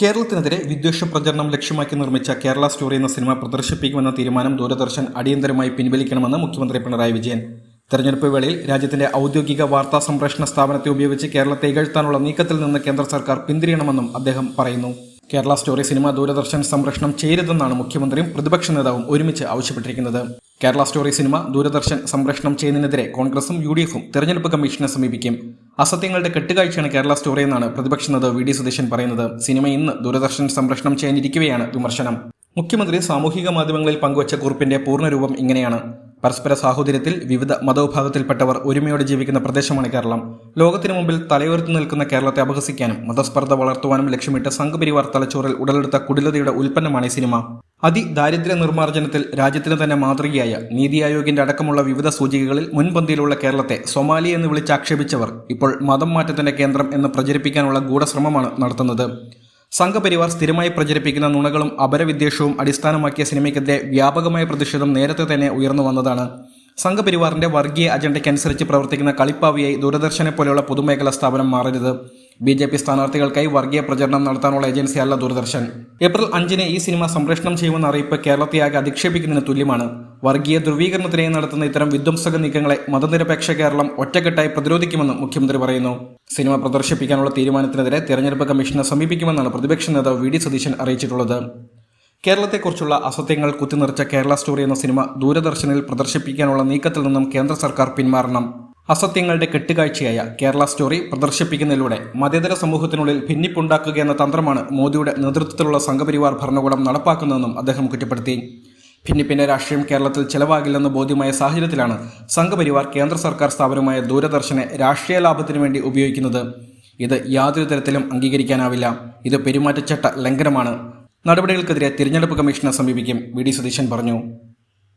കേരളത്തിനെതിരെ വിദ്വേഷ പ്രചരണം ലക്ഷ്യമാക്കി നിർമ്മിച്ച കേരള സ്റ്റോറി എന്ന സിനിമ പ്രദർശിപ്പിക്കുമെന്ന തീരുമാനം ദൂരദർശൻ അടിയന്തരമായി പിൻവലിക്കണമെന്ന് മുഖ്യമന്ത്രി പിണറായി വിജയൻ. തെരഞ്ഞെടുപ്പ് വേളയിൽ രാജ്യത്തിന്റെ ഔദ്യോഗിക വാർത്താ സംപ്രേഷണ സ്ഥാപനത്തെ ഉപയോഗിച്ച് കേരളത്തെ ഇകഴ്ത്താനുള്ള നീക്കത്തിൽ നിന്ന് കേന്ദ്ര സർക്കാർ പിന്തിരിയണമെന്നും അദ്ദേഹം പറയുന്നു. കേരള സ്റ്റോറി സിനിമ ദൂരദർശൻ സംപ്രേഷണം ചെയ്യരുതെന്നാണ് മുഖ്യമന്ത്രിയും പ്രതിപക്ഷ നേതാവും ഒരുമിച്ച് ആവശ്യപ്പെട്ടിരിക്കുന്നത്. കേരള സ്റ്റോറി സിനിമ ദൂരദർശൻ സംപ്രേഷണം ചെയ്യുന്നതിനെതിരെ കോൺഗ്രസും യു ഡി എഫും തെരഞ്ഞെടുപ്പ് കമ്മീഷനെ സമീപിക്കും. അസത്യങ്ങളുടെ കെട്ടുകാഴ്ചയാണ് കേരള സ്റ്റോറി എന്നാണ് പ്രതിപക്ഷ നേതാവ് വി ഡി സതീശൻ പറയുന്നത്. സിനിമ ഇന്ന് ദൂരദർശൻ സംപ്രേഷണം ചെയ്യാനിരിക്കുകയാണ് വിമർശനം. മുഖ്യമന്ത്രി സാമൂഹിക മാധ്യമങ്ങളിൽ പങ്കുവച്ച കുറിപ്പിന്റെ പൂർണരൂപം ഇങ്ങനെയാണ്. പരസ്പര സാഹോദര്യത്തിൽ വിവിധ മതവിഭാഗത്തിൽപ്പെട്ടവർ ഒരുമയോടെ ജീവിക്കുന്ന പ്രദേശമാണ് കേരളം. ലോകത്തിനു മുമ്പിൽ തലയുയർത്തി നിൽക്കുന്ന കേരളത്തെ അപഹസിക്കാനും മതസ്പർദ്ധ വളർത്തുവാനും ലക്ഷ്യമിട്ട് സംഘപരിവാർ തലച്ചോറിൽ ഉടലെടുത്ത കുടിലതയുടെ ഉൽപ്പന്നമാണ് ഈ സിനിമ. അതിദാരിദ്ര്യ നിർമ്മാർജനത്തിൽ രാജ്യത്തിന് തന്നെ മാതൃകയായ നീതി ആയോഗിന്റെ അടക്കമുള്ള വിവിധ സൂചികകളിൽ മുൻപന്തിയിലുള്ള കേരളത്തെ സൊമാലി എന്ന് വിളിച്ച് ആക്ഷേപിച്ചവർ ഇപ്പോൾ മതം മാറ്റത്തിന്റെ കേന്ദ്രം എന്ന് പ്രചരിപ്പിക്കാനുള്ള ഗൂഢശ്രമമാണ് നടത്തുന്നത്. സംഘപരിവാർ സ്ഥിരമായി പ്രചരിപ്പിക്കുന്ന നുണകളും അപരവിദ്വേഷവും അടിസ്ഥാനമാക്കിയ സിനിമയ്ക്കെതിരെ വ്യാപകമായ പ്രതിഷേധം നേരത്തെ തന്നെ ഉയർന്നു വന്നതാണ്. സംഘപരിവാറിന്റെ വർഗീയ അജണ്ടയ്ക്കനുസരിച്ച് പ്രവർത്തിക്കുന്ന കളിപ്പാവിയായി ദൂരദർശനെ പോലെയുള്ള പൊതുമേഖലാ സ്ഥാപനം മാറരുത്. ബി ജെ പി സ്ഥാനാർത്ഥികൾക്കായി വർഗീയ പ്രചരണം നടത്താനുള്ള ഏജൻസിയല്ല ദൂരദർശൻ. ഏപ്രിൽ അഞ്ചിന് ഈ സിനിമ സംപ്രേഷണം ചെയ്യുമെന്ന അറിയിപ്പ് കേരളത്തെയാകെ അധിക്ഷേപിക്കുന്നതിന് തുല്യമാണ്. വർഗീയ ധ്രുവീകരണത്തിനായി നടത്തുന്ന ഇത്തരം വിധ്വംസക നീക്കങ്ങളെ മതനിരപേക്ഷ കേരളം ഒറ്റക്കെട്ടായി പ്രതിരോധിക്കുമെന്നും മുഖ്യമന്ത്രി പറയുന്നു. സിനിമ പ്രദർശിപ്പിക്കാനുള്ള തീരുമാനത്തിനെതിരെ തെരഞ്ഞെടുപ്പ് കമ്മീഷനെ സമീപിക്കുമെന്നാണ് പ്രതിപക്ഷ നേതാവ് വി ഡി സതീശൻ അറിയിച്ചിട്ടുള്ളത്. കേരളത്തെക്കുറിച്ചുള്ള അസത്യങ്ങൾ കുത്തിനിറച്ച കേരള സ്റ്റോറി എന്ന സിനിമ ദൂരദർശനിൽ പ്രദർശിപ്പിക്കാനുള്ള നീക്കത്തിൽ നിന്നും കേന്ദ്ര സർക്കാർ പിന്മാറണം. അസത്യങ്ങളുടെ കെട്ടുകാഴ്ചയായ കേരള സ്റ്റോറി പ്രദർശിപ്പിക്കുന്നതിലൂടെ മതേതര സമൂഹത്തിനുള്ളിൽ ഭിന്നിപ്പുണ്ടാക്കുക എന്ന തന്ത്രമാണ് മോദിയുടെ നേതൃത്വത്തിലുള്ള സംഘപരിവാർ ഭരണകൂടം നടപ്പാക്കുന്നതെന്നും അദ്ദേഹം കുറ്റപ്പെടുത്തി. ഭിന്നിപ്പിന്റെ രാഷ്ട്രീയം കേരളത്തിൽ ചെലവാകില്ലെന്ന് ബോധ്യമായ സാഹചര്യത്തിലാണ് സംഘപരിവാർ കേന്ദ്ര സർക്കാർ സ്ഥാപനമായ ദൂരദർശനെ രാഷ്ട്രീയ ലാഭത്തിനു വേണ്ടി ഉപയോഗിക്കുന്നത്. ഇത് യാതൊരു തരത്തിലും അംഗീകരിക്കാനാവില്ല. ഇത് പെരുമാറ്റച്ചട്ട ലംഘനമാണ്. നടപടികൾക്കെതിരെ തിരഞ്ഞെടുപ്പ് കമ്മീഷനെ സമീപിക്കും വി ഡി സതീശൻ പറഞ്ഞു